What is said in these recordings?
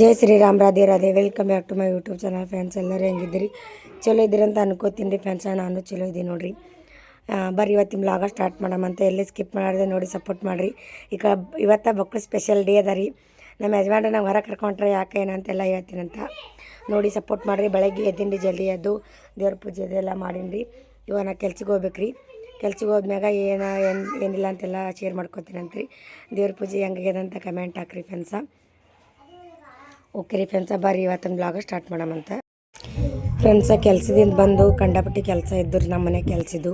Jai Shriram Radhe Radhe. Welcome back to my YouTube channel friends ಎಲ್ಲರೂ ಹೆಂಗಿದ್ದೀರಿ? ಚಲೋ ಇದ್ದೀರಿ ಅಂತ ಅನ್ಕೋತೀನಿ ರೀ ಫ್ರೆಂಡ್ಸ್ ನಾನು ಚಲೋ ಇದ್ದೀನಿ ನೋಡಿರಿ. ಬರ್ರಿ ಇವತ್ತಿನ ಬ್ಲಾಗ ಸ್ಟಾರ್ಟ್ ಮಾಡಮಂತ ಎಲ್ಲಿ ಸ್ಕಿಪ್ ಮಾಡಿದೆ ನೋಡಿ ಸಪೋರ್ಟ್ ಮಾಡಿರಿ. ಈಗ ಇವತ್ತು ಮಕ್ಕಳು ಸ್ಪೆಷಲ್ ಡೇ ಅದ ರೀ. ನಮ್ಮ ಯಜಮಾನ್ರ ನಾವು ಹೊರ ಕರ್ಕೊಂಡ್ರೆ ಯಾಕೆ ಏನಂತೆಲ್ಲ ಹೇಳ್ತೀನಂತ ನೋಡಿ ಸಪೋರ್ಟ್ ಮಾಡಿರಿ. ಬೆಳಗ್ಗೆ ಎದ್ದಿಂಡಿ ಜಲ್ದಿ ಎದ್ದು ದೇವ್ರ ಪೂಜೆ ಅದೆಲ್ಲ ಮಾಡೀನಿ ಇವಾಗ ನಾ ಕೆಲ್ಸಕ್ಕೆ ಹೋಗ್ಬೇಕು ರೀ. ಕೆಲ್ಸಕ್ಕೆ ಹೋದ್ಮ್ಯಾಗ ಏನು ಏನು, ಏನಿಲ್ಲ ಅಂತೆಲ್ಲ ಶೇರ್ ಮಾಡ್ಕೊತೀನಿ ರೀ. ದೇವ್ರ ಪೂಜೆ ಹೆಂಗಿದೆ ಅಂತ ಕಮೆಂಟ್ ಹಾಕ್ರಿ ಫ್ರೆಂಡ್ಸ ಓಕೆ ರೀ ಫ್ರೆಂಡ್ಸ ಬರ್ರಿ ಇವತ್ತಿನ ಬ್ಲಾಗ ಸ್ಟಾರ್ಟ್ ಮಾಡಮಂತ ಫ್ರೆಂಡ್ಸ ಕೆಲಸದಿಂದ ಬಂದು ಕಂಡಪಟ್ಟಿ ಕೆಲಸ ಇದ್ದು ರೀ ನಮ್ಮ ಮನೆ ಕೆಲಸಿದ್ದು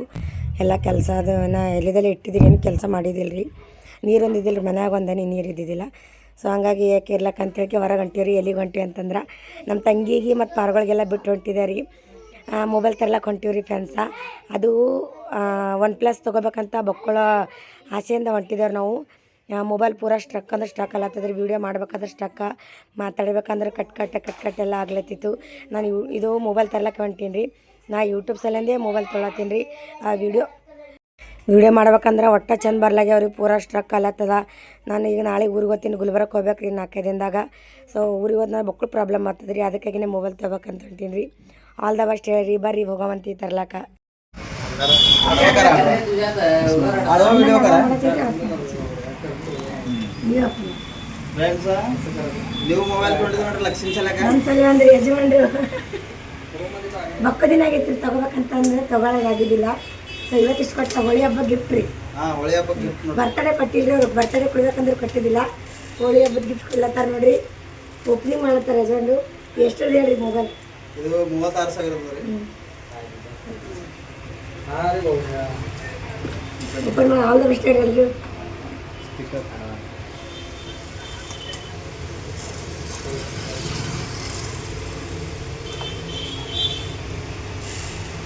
ಎಲ್ಲ ಕೆಲಸ ನಾ ಎಲ್ಲಿದೆಲ್ಲ ಇಟ್ಟಿದ್ದೀನಿ ಏನು ಕೆಲಸ ಮಾಡಿದ್ದಿಲ್ಲ ರೀ. ನೀರೊಂದು ಇದ್ದಿಲ್ಲ ರೀ, ಮನ್ಯಾಗ ಒಂದೇ ನೀರು ಇದ್ದಿದ್ದಿಲ್ಲ. ಸೊ ಹಂಗಾಗಿ ಯಾಕೆ ಇರ್ಲಕ್ಕ ಅಂತೇಳಿ ಹೊರಗೆ ರೀ, ಎಲ್ಲಿಗೆ ಹೊಂಟಿ ಅಂತಂದ್ರೆ ನಮ್ಮ ತಂಗಿಗೆ ಮತ್ತು ಪಾರ್ಗಳಿಗೆಲ್ಲ ಬಿಟ್ಟು ಹೊಂಟಿದೆ ರೀ. ಮೊಬೈಲ್ ತರ್ಲಕ್ಕೆ ಹೊಂಟೀವ್ರಿ ಫ್ರೆಂಡ್ಸ ಅದು ಒನ್ ಪ್ಲಸ್ ತೊಗೋಬೇಕಂತ ಬಕ್ಕಳ ಆಸೆಯಿಂದ ಹೊಂಟಿದ್ದೇವೆ ನಾವು. ಮೊಬೈಲ್ ಪೂರ ಸ್ಟ್ರಕ್ ಅಂದ್ರೆ ಸ್ಟ್ರಕ್ ಅಲ್ಲತ್ತದ್ರಿ ವೀಡಿಯೋ ಮಾಡ್ಬೇಕಾದ್ರೆ ಸ್ಟ್ರಕ್ಕ ಮಾತಾಡ್ಬೇಕಂದ್ರೆ ಕಟ್ ಕಟ್ ಕಟ್ ಕಟ್ ಎಲ್ಲ ಆಗ್ಲತ್ತಿತ್ತು. ನಾನು ಇದು ಮೊಬೈಲ್ ತರ್ಲಕ್ಕೆ ಹೊಂಟೀನಿ ರೀ ನಾ ಯೂಟ್ಯೂಬ್ ಸಲಿಂದೇ ಮೊಬೈಲ್ ತೊಗೊಳತ್ತೀನಿ ರೀ ಆ ವೀಡಿಯೋ ವೀಡಿಯೋ ಮಾಡ್ಬೇಕಂದ್ರೆ ಒಟ್ಟು ಚಂದ ಬರ್ಲಾಗ್ಯಾವ ಪೂರ ಸ್ಟ್ರಕ್ ಅಲ್ಲತ್ತದ ನಾನು ಈಗ ನಾಳೆ ಊರಿಗೆ ಹೋಗ್ತೀನಿ ಗುಲ್ಬರ್ಗ ಹೋಗ್ಬೇಕು ರೀ ನಾಲ್ಕೈದು ದಿನದಾಗ. ಸೊ ಊರಿಗೆ ಹೋದ್ ನಾನು ಪ್ರಾಬ್ಲಮ್ ಆಗ್ತದೆ ರೀ ಅದಕ್ಕಾಗಿನೇ ಮೊಬೈಲ್ ತೊಗೊಬೇಕಂತ ಹೊಂಟೀನಿ ರೀ ಆಲ್ ದ ಬೆಸ್ಟ್ ರೀ ಬರ್ರಿ ಹೋಗವಂತಿ ತರ್ಲಾಕ. ನೀವು ಮೊಬೈಲ್ ಕೊಟ್ಟಿದ್ದು ನೋಡ್ರಿ ಲಕ್ಷ್ಮೀ ಸಲಕ ಒಂದ್ಸಲಿ ಒಂದು ಯಜಮಾನ್ರು. ಬಕ್ಕ ದಿನ ಆಗೈತಿ ತಗೋಬೇಕಂತಂದ್ರೆ ತಗೊಳಗಾಗಿದ್ದಿಲ್ಲ ಸೊ ಇವತ್ತು ಇಷ್ಟು ಕೊಟ್ಟು ಹೋಳಿ ಹಬ್ಬ ಗಿಫ್ಟ್ ರೀ. ಹಾ ಹೋಳಿ ಹಬ್ಬ ಗಿಫ್ಟ್ ನೋಡಿ ಬರ್ತಡೇ ಕೊಟ್ಟಿಲ್ರಿ ಅವ್ರು. ಬರ್ತಡೇ ಕೊಡ್ಬೇಕಂದ್ರೆ ಕೊಟ್ಟಿದ್ದಿಲ್ಲ. ಹೋಳಿ ಹಬ್ಬದ ಗಿಫ್ಟ್ ಕೊಡ್ಲತ್ತಾರ ನೋಡ್ರಿ. ಓಪನಿಂಗ್ ಮಾಡ್ತಾರೆ ಯಜಮಾನ್ರು. ಎಷ್ಟು ಹೇಳ್ರಿ ಮೊಬೈಲ್ ಇದು ಮೂವತ್ತಾರು ಸಾವಿರ ಓಪನ್ ಮಾಡಿ. ಆಲ್ ದ ಬೆಸ್ಟ್ ಹೇಳ್ರಿ ಎಲ್ರು.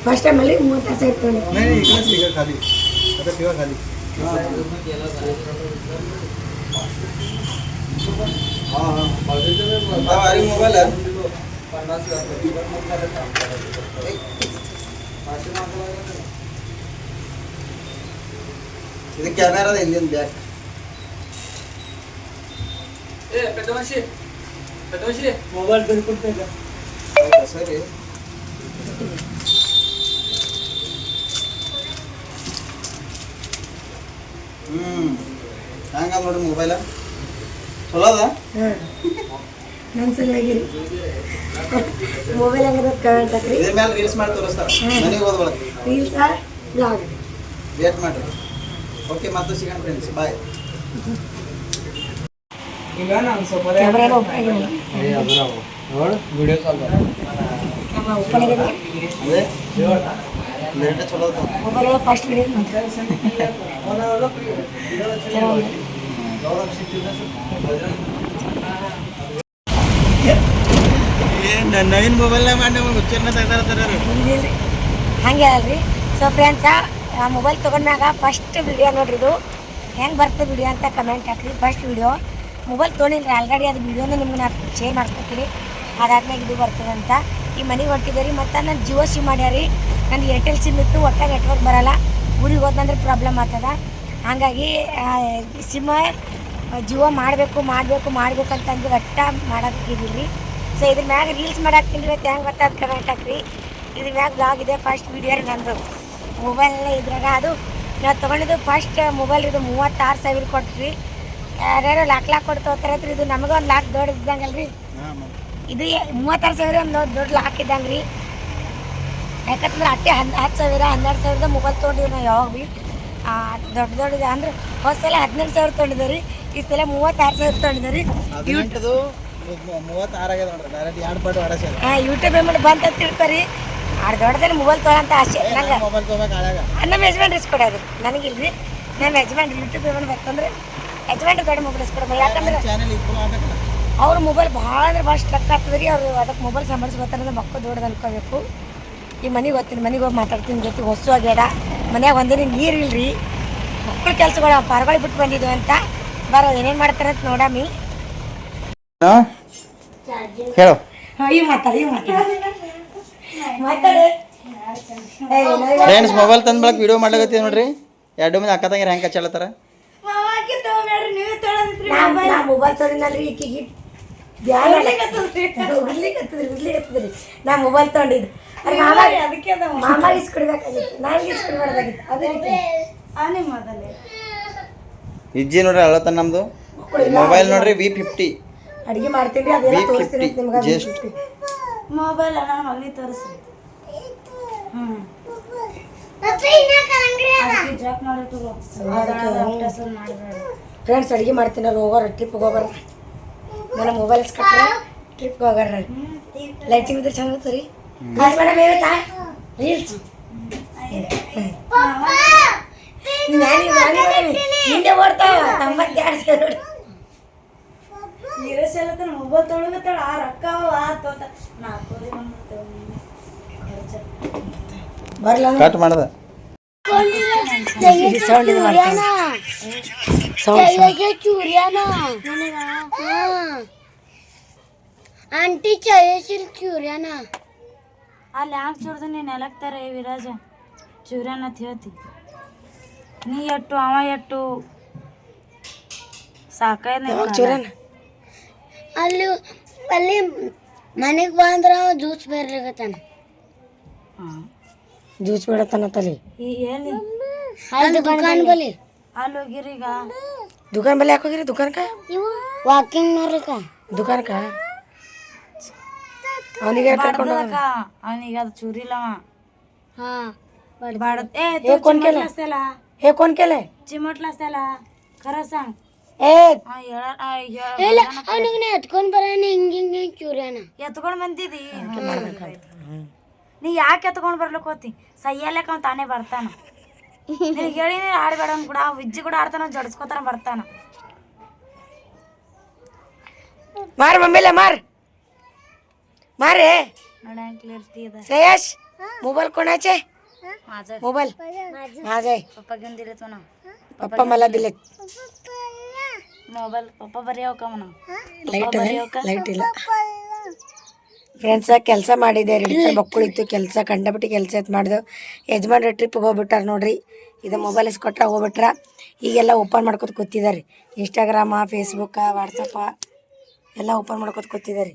फर्स्ट टाइम आले मग तसं येतो नाही नाही इकडेच खाली. आता ठेवा खाली. अरे मोबाईल तिथे कॅमेरा इंडियन बॅग ए प्रथमशी प्रथमशी मोबाईल बिलकुल नाही का? सर ಹ್ಮ್. ಹಂಗ ನೋಡ್ರಿ ಮೊಬೈಲ ಚಲೋ ಅದ ನನ್ನ ಮೊಬೈಲ್ ಹೆಂಗದ ಹಾಕ್ರಿ ಇದ್ರ ಮೇಲೆ ರೀಲ್ಸ್ ಮಾಡಿ ತೋರಿಸ್ತಾರ. ಮನೆಗೆ ಹೋದ ಒಳಗೆ ರೀಲ್ಸ ಬ್ಲಾಗ್ ವೇಟ್ ಮಾಡ್ರಿ. ಓಕೆ ಮತ್ತೆ ಸಿಗೋಣ ಫ್ರೆಂಡ್ಸ್ ಬಾಯ್ ಈಗ ನಾನು ಸ್ವಲ್ಪ ಕ್ಯಾಮ್ರಾ ಓಪನ್ ಆಗಿಲ್ಲ ನೋಡು ವಿಡಿಯೋ ಕ್ಯಾಮ್ರಾ ಓಪನ್ ಆಗಿದೆ ಅದೇ ಮೊಬೈಲ್ ಫಸ್ಟ್ ನವೀನ್ ತೆಗ್ದಾರ ಹಂಗೆ ಅಲ್ರಿ. ಸೊ ಫ್ರೆಂಡ್ಸ ಮೊಬೈಲ್ ತಗೊಂಡಾಗ ಫಸ್ಟ್ ವಿಡಿಯೋ ನೋಡ್ರಿದು ಹೆಂಗೆ ಬರ್ತದೆ ವಿಡಿಯೋ ಅಂತ ಕಮೆಂಟ್ ಹಾಕ್ರಿ. ಫಸ್ಟ್ ವಿಡಿಯೋ ಮೊಬೈಲ್ ತೊಗೊಂಡಿಲ್ರಿ. ಆಲ್ರೆಡಿ ಅದು ವಿಡಿಯೋನ ನಿಮ್ಗೆ ನಾನು ಶೇರ್ ಮಾಡ್ಕೊತೀನಿ. ಅದಾದ್ಮೇಲೆ ಇದು ಬರ್ತದಂತ ಈ ಮನೆಗೆ ಹೊಂಟಿದ್ದೆ ರೀ ಮತ್ತು ನಾನು ಜಿಯೋ ಸಿಮ್ ಮಾಡ್ಯಾರಿ. ನಂದು ಏರ್ಟೆಲ್ ಸಿಮ್ ಇತ್ತು ಒಟ್ಟಾಗ ನೆಟ್ವರ್ಕ್ ಬರಲ್ಲ. ಊರಿಗೆ ಹೋದಂದ್ರೆ ಪ್ರಾಬ್ಲಮ್ ಆಗ್ತದ. ಹಾಗಾಗಿ ಸಿಮ್ ಜಿಯೋ ಮಾಡಬೇಕು ಮಾಡಬೇಕು ಮಾಡಬೇಕು ಅಂತಂದು ಒಟ್ಟ ಮಾಡೋದಕ್ಕಿದ್ದೀವಿ ಸೊ ಇದ್ರ ಮ್ಯಾಗ ರೀಲ್ಸ್ ಮಾಡಾಕ್ತೀನಿ ರೀ ಹೆಂಗೆ ಬರ್ತದೆ ಕರೆಕ್ಟ್ ಹಾಕ್ರಿ ಇದ್ರ ಮ್ಯಾಗ ಬ್ಲಾಗ್ ಇದೆ ಫಸ್ಟ್ ವಿಡಿಯೋ ರೀ ನಂದು. ಮೊಬೈಲ್ ಇದ್ರಾಗ ಅದು ನಾವು ತೊಗೊಂಡಿದ್ದು ಫಸ್ಟ್ ಮೊಬೈಲ್ ಇದು ಮೂವತ್ತಾರು ಸಾವಿರ ಕೊಟ್ರಿ. ಯಾರ್ಯಾರು ಲಾಕ್ ಲಾಕ್ ಕೊಟ್ಟು ತೊಗೊತಾರೆ ಇದು ನಮಗೆ ಒಂದು ಲಾಕ್ ದೊಡ್ಡ ಇದ್ದಂಗಲ್ರಿ. ಇದು ಎ- ಮೂವತ್ತಾರು ಸಾವಿರ ಒಂದು ದೊಡ್ಡ ಲಾಕ್ ಇದ್ದಂಗೆ ರೀ ಯಾಕಂತಂದ್ರೆ ಅಟ್ಟೆ ಹನ್ ಹತ್ತು ಸಾವಿರ ಹನ್ನೆರಡು ಸಾವಿರದ ಮೊಬೈಲ್ ತೊಗೊಂಡಿವಿ ನಾವು ಯಾವಾಗ ಭೀ. ದೊಡ್ಡ ದೊಡ್ಡ ಅಂದ್ರೆ ಹೊಸ ಸಲ ಹದಿನೆಂಟು ಸಾವಿರ ತೊಗೊಂಡಿದ್ದೆ ರೀ ಈ ಸಲ ಮೂವತ್ತಾರು ಸಾವಿರ ತೊಗೊಂಡಿದ್ದೆ ರೀ. ಯೂಟ್ಯೂಬ್ ಪೇಮೆಂಟ್ ಬಂತ ತಿಳ್ಕೊರಿ ಆಡ್ ದೊಡ್ಡದಲ್ಲಿ ಮೊಬೈಲ್ ತೊಗೊಳಂತ ಆಸೆ. ನಂಗೆ ನಮ್ಮ ಯಜಮಾನ್ ರಿಸ್ಕ್ ಕೊಡೋದು ನನಗಿಲ್ರಿ ನಮ್ಮ ಯಜಮಾನ್ ಯೂಟ್ಯೂಬ್ ಪೇಮೆಂಟ್ ಬರ್ತಂದ್ರೆ ಯಜಮಾನ್ ದೊಡ್ಡ ಮೊಬೈಲ್ ರಿಸ್ಕ್ ಕೊಡೋದು ಯಾಕಂದ್ರೆ ಅವ್ರ ಮೊಬೈಲ್ ಭಾಳ ಅಂದ್ರೆ ಭಾಳ ಸ್ಟ್ರಕ್ ಆಗ್ತದೆ ರೀ. ಅವರು ಅದಕ್ಕೆ ಮೊಬೈಲ್ ಸಂಬಂಧಿಸ್ಬೇಕಂದ್ರೆ ಮಕ್ಕಳು ದೊಡ್ಡದು ಅನ್ಕೋಬೇಕು. ಈ ಮನೆಗೆ ಹೋಗ್ತೀನಿ ಮನೆಗೆ ಹೋಗಿ ಮಾತಾಡ್ತೀನಿ ಜೊತೆ ಹೊಸ ಆಗ್ಯಾರ. ಮನ್ಯಾಗ ಒಂದಿನ ನೀರು ಇಲ್ರಿ. ಮಕ್ಕಳು ಕೆಲಸಗಳು ಪಾರ್ಗಳು ಬಿಟ್ಟು ಬಂದಿದ್ವಿ ಅಂತ. ಬರೋ ಏನೇನು ಮಾಡ್ತಾರೆ ಅಂತ ನೋಡಮ್ಮಿ ಹೇಳು. ಈ ಮಾತಾಡಿ ಈ ಮಾತಾಡಿ. ಮಾತಾಡಿ. ಫ್ರೆಂಡ್ಸ್ ಮೊಬೈಲ್ ತಂದ ಬಳಕ ವಿಡಿಯೋ ಮಾಡ್ಲಾಗತ್ತೀವಿ ನೋಡ್ರಿ. ಎರಡು ಮಂದಿ ಅಕ್ಕ ತಂಗಿರ ಹೆಂಗೆ ಕಚ್ಚಾಳತ್ತಾರ? ಮೊಬೈಲ್ ತೊಗೊಂಡಲ್ರಿ ಈಕಿಗೆ. ಧ್ಯಾನ ಉರ್ಲಿಕತ್ತದ್ರಿ ಉರ್ಲಿಕತ್ತದ್ರಿ ನಾ ಮೊಬೈಲ್ ತಗೊಂಡಿದ್ದು. ಅದಕ್ಕೆ ಮಾಮ ಇಸ್ಕೊಡ್ಬೇಕಾಗಿತ್ತು ನಾನು ಇಸ್ಕೊಡ್ಬಾರ್ದಾಗಿತ್ತು ಅದೇ ರೀತಿ. ಆನೆ ಮೊದಲೇ. ಇಜ್ಜಿ ನೋಡ್ರಿ ಅಳತ್ತ ನಮ್ದು. ಮೊಬೈಲ್ ನೋಡ್ರಿ ವಿ ಫಿಫ್ಟಿ ಅಡಿಗೆ ಮಾಡ್ತೀನಿ ಅದೆಲ್ಲ V50 ತೋರಿಸ್ತೀನಿ ನಿಮ್ಗೆ. ಮೊಬೈಲ್ ನನ್ನ ಮಗನಿಗೆ ತೋರಿಸ್ರಿ ಹ್ಞೂ ಫ್ರೆಂಡ್ಸ್ ಅಡಿಗೆ ಮಾಡ್ತೀನಿ ಅವ್ರು ಹೋಗೋರು ಟ್ರಿಪ್ಗೆ ಹೋಗೋರು. ನನ್ನ ಮೊಬೈಲ್ ಇಸ್ಕೊಟ್ರೆ ಟ್ರಿಪ್ಗೆ ಹೋಗೋರು ಲೈಟಿಂಗ್ ಇದ್ರೆ ಚಂದ ಇರ್ತದೆ ರೀ ಕಾಸು ಮೇಡಮ್ ಹೇಳ್ತಾ ರೀಲ್ಸ್ ನಾನಿ ನಾನಿ ಮೇಡಮ್ ಹಿಂದೆ ಓಡ್ತಾವ ತಂಬತ್ತು ಎರಡು ನೋಡಿ. ನೀರಸೆಲ್ಲತನ ಮೊಬೈಲ್ ತೊಳಗತ್ತಾಳ ಆ ರೊಕ್ಕ ಆ ತೋತ ನಾಲ್ಕು ಬರಲ್ಲ ಕಟ್ ಮಾಡ್ದ. ಸೌಂಡ್ ಇದು ಮಾಡ್ತಾನೆ ಸೌಂಡ್ ಆಂಟಿ ಛಾಯಾಶೀಲ್ ಚೂರ್ಯಾನ ಅಲ್ಲಿ ಯಾಕೆ ಚೂಡ್ದು ನೀನು ನೆಲಕ್ತಾರೆ ವಿರಾಜ ಚೂರ್ಯಾನ ಅಂತ ಹೇಳ್ತಿ ನೀ ಎಟ್ಟು ಅವ ಎಟ್ಟು ಸಾಕಾಯ್ದ ಚೂರನ್ ಅಲ್ಲಿ ಅಲ್ಲಿ ಮನೆಗೆ ಬಂದ್ರ ಜ್ಯೂಸ್ ಬೇರ್ಲಿಗತ್ತಾನ ಜ್ಯೂಸ್ ಬಿಡತ್ತಾನ ತಲಿ ಈ ಎಲ್ಲಿ ಅಲ್ಲಿ ದುಕಾನ್ ಬಲಿ ಅಲ್ಲಿ ಹೋಗಿರಿ ಈಗ ದುಕಾನ್ ಬಲ್ಲಿ ಯಾಕೆ ಹೋಗಿರಿ ದುಕಾನ್ಕ ವಾಕಿಂಗ್ ನೋಡ್ಲಿಕ್ಕ ದುಕಾನ್ಕ ಅವನಿಗೆ ಕರ್ಕೊಂಡು ಬಡ್ದದಕ್ಕ ಅವನಿಗೆ ಅದು ಚೂರಿಲ್ಲವ ಹಾ ಬಾಡದ್ ಏ ಏ, ಕೊಂಡ್ ಕೆಲ? ಚಿಮಟ್ಲಸ್ತಲ್ಲ ಹೇ ಕೋನ್ ಕೇಳೆ ಚಿಮಟ್ಲಸ್ತಲ್ಲ ಖರ ಸಂಗ್ ಏ ಆ ಹೇಳ ಆ ಹೇಳ- ಇಲ್ಲ ಅವನಿಗೆ ಎತ್ಕೊಂಡ್ ಬರಾನ ಹಿಂಗ್ ಹಿಂಗ್ ಹಿಂಗ್ ಚೂರ್ಯಾನ ಎತ್ಕೊಂಡ್ ಬಂದಿದಿ ನೀ ಯಾಕೆ ಎತ್ಕೊಂಡ್ ಬರ್ಲಿಕ್ಕೆ ಹೋತಿ ಸಯ್ಯಲ್ಲಕ ಅವ್ನು ತಾನೇ ಬರ್ತಾನ ನಿನಗೆ ಹೇಳಿ ಆಡ್ಬೇಡ ಅವ್ನ್ ಕೂಡ ವಿಜ್ಜಿ ಕೂಡ ಆಡ್ತಾನ ಜಡ್ಸ್ಕೊತಾನ ಬರ್ತಾನ ಮಾರ್ ಮಮ್ಮಿಲೆ ಮಾರ್ ಮಾರೆ ನೋಡ ಕ್ಲಿಯರ್ಟಿ ಇದೆ श्रेयस मोबाईल कोणाचे माझं मोबाईल माझा आहे पप्पा घेऊन दिलेत म्हणा पप्पा मला दिलेत मोबाईल पप्पा बरे हो का म्हणा ಲೈಟ್ ಲೈಟ್ ಇಲ್ಲ ಫ್ರೆಂಡ್ಸ ಕೆಲಸ ಮಾಡಿದೆ ರೆಡಿಮೆಂಟ್ ಮಕ್ಕಳು ಇತ್ತು, ಕೆಲಸ ಕಂಡಬಿಟ್ಟು ಕೆಲಸ ಎತ್ತು ಮಾಡಿದೆವು ಯಜಮಾನ್ರ ಟ್ರಿಪ್ಗೆ ಹೋಗ್ಬಿಟ್ಟಾರ ನೋಡ್ರಿ. ಇದು ಮೊಬೈಲ್ ಇಸ್ಕೊಟ್ರೆ ಹೋಗ್ಬಿಟ್ರ. ಈಗೆಲ್ಲ ಓಪನ್ ಮಾಡ್ಕೊತ ಕೂತಿದ್ದಾರೆ ಇನ್ಸ್ಟಾಗ್ರಾಮ ಫೇಸ್ಬುಕ್ಕ ವಾಟ್ಸಪ್ಪ ಎಲ್ಲ ಓಪನ್ ಮಾಡ್ಕೊತ ಕೂತಿದ್ದಾರೆ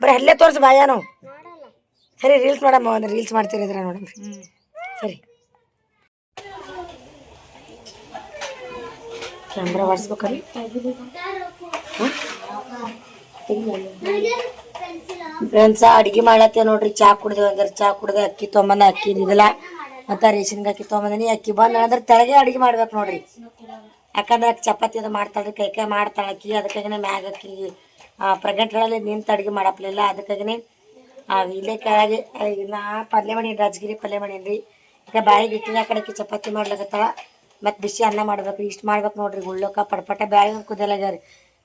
ಬರೀ ಅಲ್ಲೇ ತೋರ್ಸು ಬಾಯ ನಾವು. ಸರಿ ರೀಲ್ಸ್ ಮಾಡಮ್ಮ ಒಂದು ರೀಲ್ಸ್ ಮಾಡ್ತಿರಿದ್ರ ನೋಡಮ್ರಿ ಸರಿ. ಕ್ಯಾಮ್ರಾ ವಾಡ್ಸ್ಬೇಕಲ್ಲಿ ಫ್ರೆಂಡ್ಸ ಅಡಿಗೆ ಮಾಡತ್ತೆ ನೋಡ್ರಿ. ಚಾ ಕುಡ್ದೆ ಅಂದ್ರೆ ಚಾ ಕುಡ್ದೆ ಅಕ್ಕಿ ತೊಂಬಂದ ಅಕ್ಕಿ ಇದಿಲ್ಲ ಮತ್ತ ರೇಷನ್ಗೆ ಅಕ್ಕಿ ತೊಗೊಂಬಂದಿನಿ ಅಕ್ಕಿ ಬಂದ ಅಂದ್ರೆ ತೆಳಗೆ ಅಡಿಗೆ ಮಾಡ್ಬೇಕು ನೋಡ್ರಿ. ಯಾಕಂದ್ರೆ ಅಕ್ಕಿ ಚಪಾತಿ ಅದು ಮಾಡ್ತಾಳ್ರಿ ಕೈ ಕೈ ಮಾಡ್ತಾಳ ಅಕ್ಕಿ. ಅದಕ್ಕಾಗಿನೇ ಮ್ಯಾಗ ಅಕ್ಕಿ ಪ್ರೆಗ್ನೆಂಟ್ಗಳಲ್ಲಿ ನಿಂತು ಅಡಿಗೆ ಮಾಡಪ್ಲಿಲ್ಲ. ಅದಕ್ಕಾಗಿನೇ ಆ ಇಲ್ಲೇ ಕೆಳಗೆ ಆ, ನಾ ಪಲ್ಯ ಮಾಡೀನಿ ರಾಜಗಿರಿ ಪಲ್ಯ ಮಾಡೀನಿ ಈಗ ಬಾಯಿ ಇಟ್ಟಿನ ಆ ಕಡೆಗೆ ಚಪಾತಿ ಮಾಡ್ಲಕತ್ತಾಳ. ಮತ್ತು ಬಿಸಿ ಅನ್ನ ಮಾಡ್ಬೇಕು ಇಷ್ಟು ಮಾಡ್ಬೇಕು ನೋಡ್ರಿ. ಉಳ್ಳೋಕ ಪಟಪಟ ಬ್ಯಾಳಿ ಕುದಿಯಲಾಗ್ಯಾರ.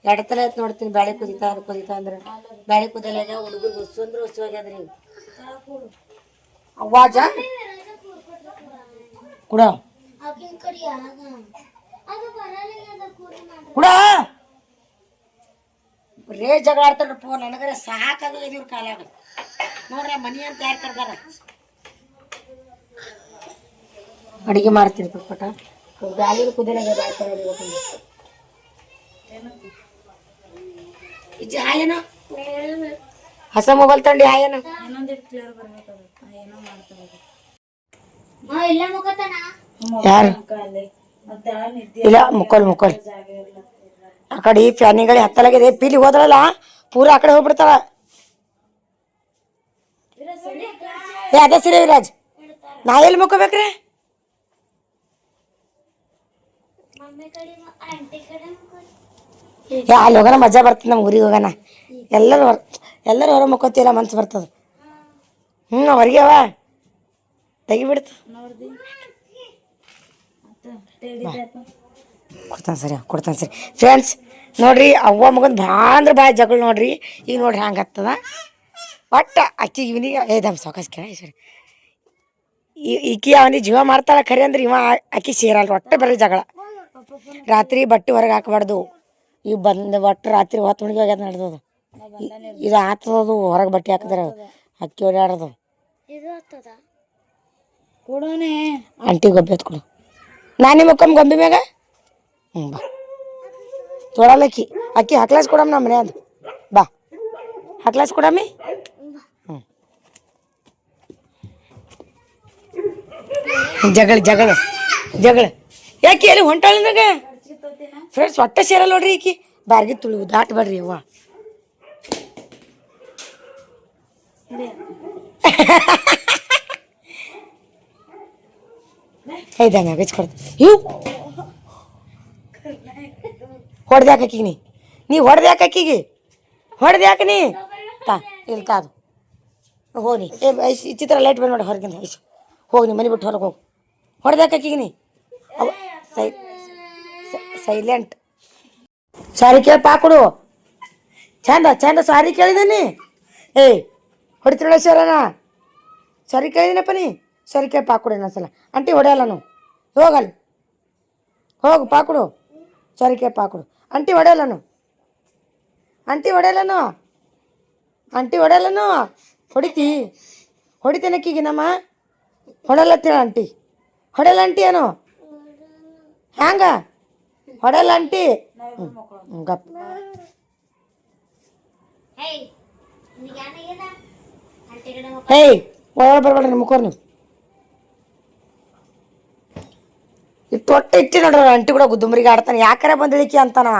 ಎರಡು ತಲೆ ಆಯ್ತು ನೋಡ್ತೀನಿ. ಬ್ಯಾಳೆ ಕುದಿತಾ ಕುದಿತಾ ಅಂದ್ರೆ. ಬ್ಯಾಳೆ ಕುದಿಯಲಾಗ ಹುಡುಗರು ಉಸು ಅಂದ್ರೆ ಉಸು ಆಗ್ಯದ್ರಿ ಅವಾಜ ಕುಡ. ಕುಡ. ರೇ ಜಗಳ ಆಡ್ತಾರ ಪೋ. ನನಗರೆ ಸಾಕಾಗಲ್ಲ ಇವ್ರ ಕಾಲಾಗ. ನೋಡ್ರಿ ಮನಿ ಅಂತ ಯಾರು ಕರ್ದಾರ? ಅಡಿಗೆ ಮಾಡ್ತೀನಿ ಪಟ ಬ್ಯಾಳಿ ಕುದಿಯಲಾಗ ಇಜ್ಜಿ ಹಾಯೇನೋ ಹೊಸ ಮೊಬೈಲ್ ತಗೊಂಡು ಹಾಯೇನೋ ಯಾರು? ಅಲ್ಲಿ ಮತ್ತೆ ಆ ನಿದ್ದೆ ಇಲ್ಲ ಮುಕ್ಕೋಲ್ ಮುಕ್ಕೋಲ್. ಆ ಕಡೆ ಈ ಫ್ಯಾನಿಗಳು ಹತ್ತಲಾಗಿದೆ. ಪೀಲಿ ಹೋದ್ರಲ್ಲ? ಪೂರ ಆ ಕಡೆ ಹೋಗ್ಬಿಡ್ತಾಳ ಏ ಅದೇ ಸರಿ ವಿರಾಜ್. ನಾ ಎಲ್ಲಿ ಮುಕ್ಕೋಬೇಕ್ರಿ? ಏ, ಅಲ್ಲಿ ಹೋಗೋಣ, ಮಜಾ ಬರ್ತದೆ ನಮ್ಮ ಊರಿಗೆ ಹೋಗೋಣ. ಎಲ್ಲರೂ ಹೊರ ಎಲ್ಲರೂ ಹೊರ ಮುಕ್ಕೋತಿಲ್ಲ ಮನ್ಸು ಬರ್ತದೆ. ಹ್ಞೂ ಹೊರಗೆ ಅವ. ತೆಗಿಬಿಡ್ತು ಕೊಡ್ತಾನೆ ಸರಿ ಕೊಡ್ತಾನೆ ಸರಿ. ಫ್ರೆಂಡ್ಸ್ ನೋಡ್ರಿ, ಅವ್ವ ಮಗನ ಭಾಳ ಅಂದ್ರೆ ಭಾಳ ಜಗಳ ನೋಡ್ರಿ. ಈಗ ನೋಡ್ರಿ ಹಂಗೆ ಆಗ್ತದ ಒಟ್ಟು ಅಕ್ಕಿ ಇವನಿಗೆ ದಮ್ ಸಾವಕಾಶ ಕೇಳ ಸರಿ ಈಕಿ ಅವನಿಗೆ ಜೀವ ಮಾಡ್ತಾಳೆ ಖರೆ ಅಂದ್ರೆ ಇವ ಅಕ್ಕಿ ಸೇರಲ್ಲ ಒಟ್ಟು ಬರೀ ಜಗಳ. ರಾತ್ರಿ ಬಟ್ಟೆ ಹೊರಗೆ ಹಾಕಬಾರ್ದು. ಈಗ ಬಂದು ಒಟ್ಟು ರಾತ್ರಿ ಹೊತ್ತು ಮಣಿಗೆ ಹೋಗ್ಯದ ನಡೆದದು. ಇದು ಆತದದು ಹೊರಗೆ ಬಟ್ಟೆ ಹಾಕಿದ್ರೆ ಅಕ್ಕಿ ಓಡಾಡೋದು ಕೊಡೋನೆ ಆಂಟಿ ಗೊಬ್ಬೆ ಎತ್ಕೊಡು ನಾನು ನಿಮ್ಮ ಗೊಂಬೆ ಮ್ಯಾಗ? ಹ್ಞೂ ಬಾ. ತೊಡಲ್ಲ ಅಕ್ಕಿ ಅಕ್ಕಿ ಹಾಕ್ಲಾಸ್ ಕೊಡಮ್ಮ ನಮ್ಮ ಮನ್ಯಾಗ. ಬಾ. ಹಾಕ್ಲಾಸ್ ಕೊಡಮ್ಮಿ? ಹ್ಞೂ ಜಗಳ ಜಗಳ ಜಗಳ. ಯಾಕೆ ಎಲ್ಲಿ ಹೊಂಟಾಳಿನಾಗ ಫ್ರೆಂಡ್ಸ್ ಒಟ್ಟ ಸೇರಲ್ಲ ನೋಡ್ರಿ ಈಕಿ. ಬಾರ್ಗಿ ತುಳು ದಾಟ್ ಬರ್ರಿ ಅವ್ವ ಐದ ಮ್ಯಾಗ ಹಚ್ಕೊಡ್ತೀನಿ ಹೊಡೆದು ಹೊಡೆದ್ಯಾಕ ಆಕಿಗೆ ನೀ? ನೀ ಹೊಡೆದ್ಯಾಕ ಆಕಿಗೆ? ಹೊಡೆದ್ಯಾಕ ನೀ? ತಾ, ಇಲ್ಲಿ ತಾದು ಹೋಗಿ ಏ ಈ ಚಿತ್ರ ಲೈಟ್ ಬೇಡ ನೋಡಿ ಹೊರಗಿಂದ, ಐಸು. ಹೋಗಿ ನೀ, ಮನೆ ಬಿಟ್ಟು ಹೊರಗೆ ಹೋಗು. ಹೊಡೆದ್ಯಾಕ ಅಕ್ಕಿಗೆ ನೀ? ಅವ ಸೈ ಸೈಲೆಂಟ್ ಸಾರಿ ಕೇಳಿ, ಪಾ ಕೊಡು. ಚಂದ ಚಂದ ಸಾರಿ ಕೇಳಿದೀನಿ. ಏಯ್ ಹೊಡಿತಿರಲ್ಲ ಸರನ ಸಾರಿ ಕೇಳಿದೀನಪ್ಪ ನೀ? ಸಾರಿ ಕೇಳಿ, ಪಾ ಕೊಡು ಇನ್ನೊಂದ್ಸಲ. ಅಂಟಿ ಹೊಡೆಯಲ್ಲ ನಾವು ಹೋಗಲ್ಲಿ. ಹೋಗು, ಪಾ ಕೊಡು. ಸಾರಿ ಕೇಳಿ, ಪಾ ಕೊಡು. ಅಂಟಿ ಹೊಡೆಯಲ್ಲನು ಅಂಟಿ ಹೊಡೆಯಲ್ಲನು ಅಂಟಿ ಹೊಡೆಯಲ್ಲನು ಹೊಡಿತಿ. ಹೊಡಿತೇನಕ್ಕೀಗ ನಮ್ಮ. ಹೊಡಲತ್ತೀಳ ಅಂಟಿ ಹೊಡೆಯಲ್ಲ ಅಂಟಿ ಏನು? ಹ್ಯಾಂಗ? ಹೊಡೆಯಲ್ಲ ಅಂಟಿ ಹ್ಞೂ ಗಪ್ ಹೇಯ್ ಒಳಗೆ ಬರ್ಬೇಡ್ರಿ ನಿಮ್ಮ ಮುಖರ್ ನೀವು ಇಟ್ಟು ಒಟ್ಟು ಇಟ್ಟಿ ನೋಡ್ರಿ ಅಂಟಿ ಕೂಡ ಗುದ್ದುಮರಿಗೆ ಆಡ್ತಾನೆ. ಯಾಕರೆ ಬಂದಿಳಿಕಿ ಅಂತಾನವ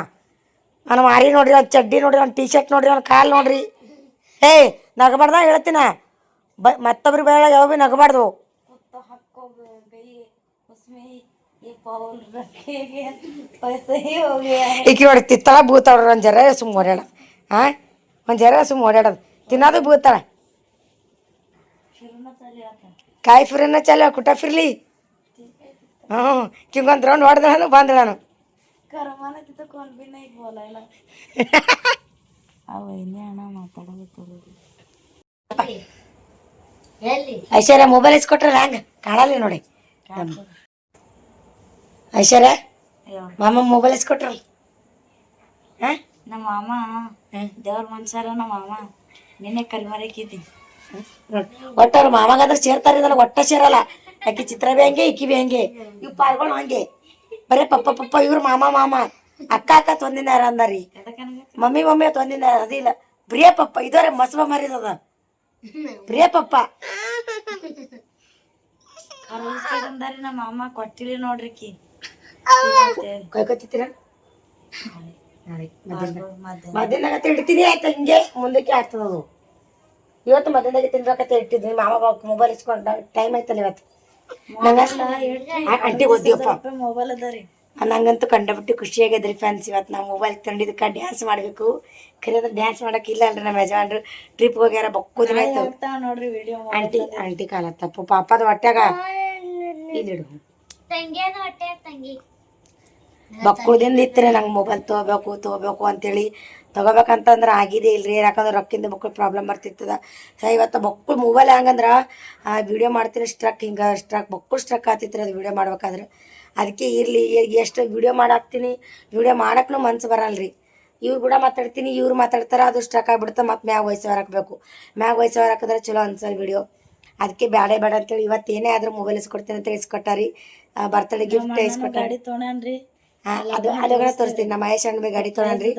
ನಾನು ಮಾರಿ ನೋಡ್ರಿ ಅವ್ನ ಚಡ್ಡಿ ನೋಡ್ರಿ ಒಂದು ಟೀ ಶರ್ಟ್ ನೋಡ್ರಿ ಅವ್ನ ಕಾಲು ನೋಡ್ರಿ. ಏಯ್ ನಗಬಾರ್ದ ಹೇಳ್ತೀನ. ಬ ಮತ್ತೊಬ್ರಿಗೆ ಬೇಡ ಯಾವ ಭೀ ನಗಬಾರ್ದು ಈಕಿ ನೋಡಿ ತಿತ್ತಳ ಬೂತಾವ್ರ ಒಂದು ಜರ ಸುಮ್ಮ ಓಡಾಡೋದು ಹಾಂ ಒಂದು ಜರ ಸುಮ್ಮ ಓಡಾಡೋದು ತಿನ್ನೋದು ಬೂತಾಳ. ಕಾಯಿ ಫಿರನ್ನ ಚಲ ಕುಟ ಫಿರ್ಲಿ. ಹ್ಞೂ ಕಿಂಗೊಂದು ರೌಂಡ್ ಹೊಡೆದಳನು ಬಂದಳನು ಐಶ್ವರ್ಯ ಮೊಬೈಲ್ ಇಸ್ಕೊಟ್ರೆ ಹ್ಯಾಂಗ? ಕಾಣಲ್ಲ ನೋಡಿ. ಐಶ್ವರ್ಯ? ಮಾಮ ಮೊಬೈಲ್ ಇಸ್ಕೊಟ್ರಲ್ಲ ಹಾಂ? ನಮ್ಮ ಮಾಮ ದೇವ್ರ ಮನ್ಸಾರ ನಮ್ಮ ಮಾಮ. ನಿನ್ನೆ ಕಲ್ಮರಕ್ಕಿದ್ದಿ ಒಟ್ಟ ಅವ್ರ ಮಾಮಗಾದ್ರೆ ಸೇರ್ತಾರೆ ನನಗೆ ಒಟ್ಟ ಸೇರಲ್ಲ. ಆಕಿ ಚಿತ್ರ ಬಿ ಹಂಗೆ ಇಕ್ಕಿ ಬಿ ಹಂಗೆ. ಇವ್ ಪಾಲ್ಗಳು ಹಂಗೆ. ಬರೇ ಪಪ್ಪ ಪಪ್ಪ ಇವ್ರು ಮಾಮ ಮಾಮ. ಅಕ್ಕ ಅಕ್ಕ ತೊಂದಿನಾರ ಅಂದಾರಿ ಮಮ್ಮಿ ಮಮ್ಮಿ ತೊಂದಿನಾರ ಅದಿಲ್ಲ ಪ್ರಿಯ ಪಪ್ಪ ಇದೋರೆ ಮಸಬ ಮರಿದದ ಪ್ರಿಯ ಪಪ್ಪ. ನಮ್ಮ ಮಾಮ ನೋಡ್ರಿ ನೋಡ್ರಿಕಿ. ಮಧ್ಯಾಹ್ನ. ಇಡ್ತೀನಿ ಆಯ್ತು ಹಿಂಗೆ? ಮುಂದಕ್ಕೆ ಆಗ್ತದ ಅದು. ಇವತ್ತು ಮಧ್ಯಾಹ್ನದಾಗೆ ತಿನ್ಬೇಕಂತ ಇಟ್ಟಿದ್ವಿ ಮಾಮ ಮೊಬೈಲ್ ಇಸ್ಕೊಂಡ ಟೈಮ್ ಆಯ್ತಲ್ಲ ಇವತ್ತು. ಓದ್ತೀವಪ್ಪ ಮೊಬೈಲ್ ಅದಾರಿ ನಂಗಂತೂ ಕಂಡಬಿಟ್ಟು ಖುಷಿ ಆಗ್ಯದ್ರಿ ಫ್ಯಾನ್ಸ್ ಇವತ್ತು ನಾವು ಮೊಬೈಲ್ ತಂದಿದ್ದಕ್ಕೆ ಡ್ಯಾನ್ಸ್ ಮಾಡಬೇಕು. ಖರೆ ಡ್ಯಾನ್ಸ್ ಮಾಡಕ್ಕೆ ಇಲ್ಲ ಅಲ್ರಿ ನಮ್ಮ ಯಜಮಾನ್ರು. ಟ್ರಿಪ್ ಹೋಗ್ಯಾರ ಬಕ್ಕು ದಿನ ನೋಡ್ರಿ ವಿಡಿಯೋ ಆಂಟಿ ಆಂಟಿ ಕಾಲ ತಪ್ಪು. ಪಾಪದ ಹೊಟ್ಯಾಗ. ಇಲ್ಲಿಡು ಹೊಟ್ಟೆ ತಂಗಿ. ಬಕ್ಕುಳ್ದಿಂದ ಇತ್ತು ನಂಗೆ ಮೊಬೈಲ್ ತೊಗೋಬೇಕು ತೊಗೋಬೇಕು ಅಂತೇಳಿ ತೊಗೋಬೇಕಂತಂದ್ರೆ ಆಗಿದೆ ಇಲ್ರಿ. ಯಾಕಂದ್ರೆ ರೊಕ್ಕಿಂದ ಮಕ್ಕಳು ಪ್ರಾಬ್ಲಮ್ ಬರ್ತಿರ್ತದ. ಸೊ ಇವತ್ತು ಮಕ್ಕಳು ಮೊಬೈಲ್ ಹೆಂಗಂದ್ರೆ ವಿಡಿಯೋ ಮಾಡ್ತೀನಿ ಸ್ಟ್ರಕ್ ಹಿಂಗೆ ಸ್ಟ್ರಕ್ ಮಕ್ಕಳು ಸ್ಟ್ರಕ್ ಆಗ್ತಿತ್ತು ಅದು ವಿಡಿಯೋ ಮಾಡ್ಬೇಕಾದ್ರೆ. ಅದಕ್ಕೆ ಇರಲಿ ಎಷ್ಟು ವಿಡಿಯೋ ಮಾಡಾಕ್ತೀನಿ ವಿಡಿಯೋ ಮಾಡೋಕ್ಕೂ ಮನ್ಸು ಬರಲ್ರಿ. ಇವ್ರು ಕೂಡ ಮಾತಾಡ್ತೀನಿ ಇವ್ರು ಮಾತಾಡ್ತಾರೆ ಅದು ಸ್ಟ್ರಕ್ ಆಗ್ಬಿಡುತ್ತೆ ಮತ್ತು ಮ್ಯಾಗ ವಯಸ್ಸು ಹಾಕಬೇಕು. ಮ್ಯಾಗ ವಯಸ್ಸು ಹಾಕಿದ್ರೆ ಚಲೋ ಅನ್ಸಲ್ಲ ವಿಡಿಯೋ ಅದಕ್ಕೆ ಬೇಡ ಬೇಡ ಅಂತೇಳಿ ಇವತ್ತು ಏನೇ ಆದ್ರೂ ಮೊಬೈಲ್ ಇಸ್ಕೊಡ್ತೀನಿ ಅಂತ ಇಸ್ಕೊಟ್ಟಾರಿ. Birthday gift ಇಸ್ಕೊಟ್ಟಾರಿ. ಗಾಡಿ ತೊಗೊಂಡ್ರಿ ಅದು ಅಲ್ಲೋಗನ ತೋರಿಸ್ತೀನಿ. ನಮ್ಮ ಮಹೇಶ್ ಅಣ್ಣ ಗಾಡಿ ತೊಗೊಂಡ್ರಿ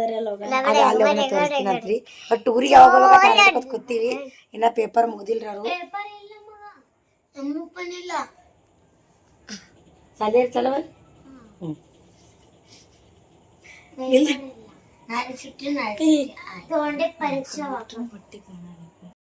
ಅದು ಅಲ್ಲೋಗನ ತೋರಿಸ್ತೀನಿ ಅಂತ್ರಿ ಬಟ್ ಊರಿಗೆ ಯಾವಾಗ ಕೂತೀವಿ ಇನ್ನ ಪೇಪರ್ ಅವರು. ಪೇಪರ್ ಇಲ್ಲ. ಪರೀಕ್ಷೆ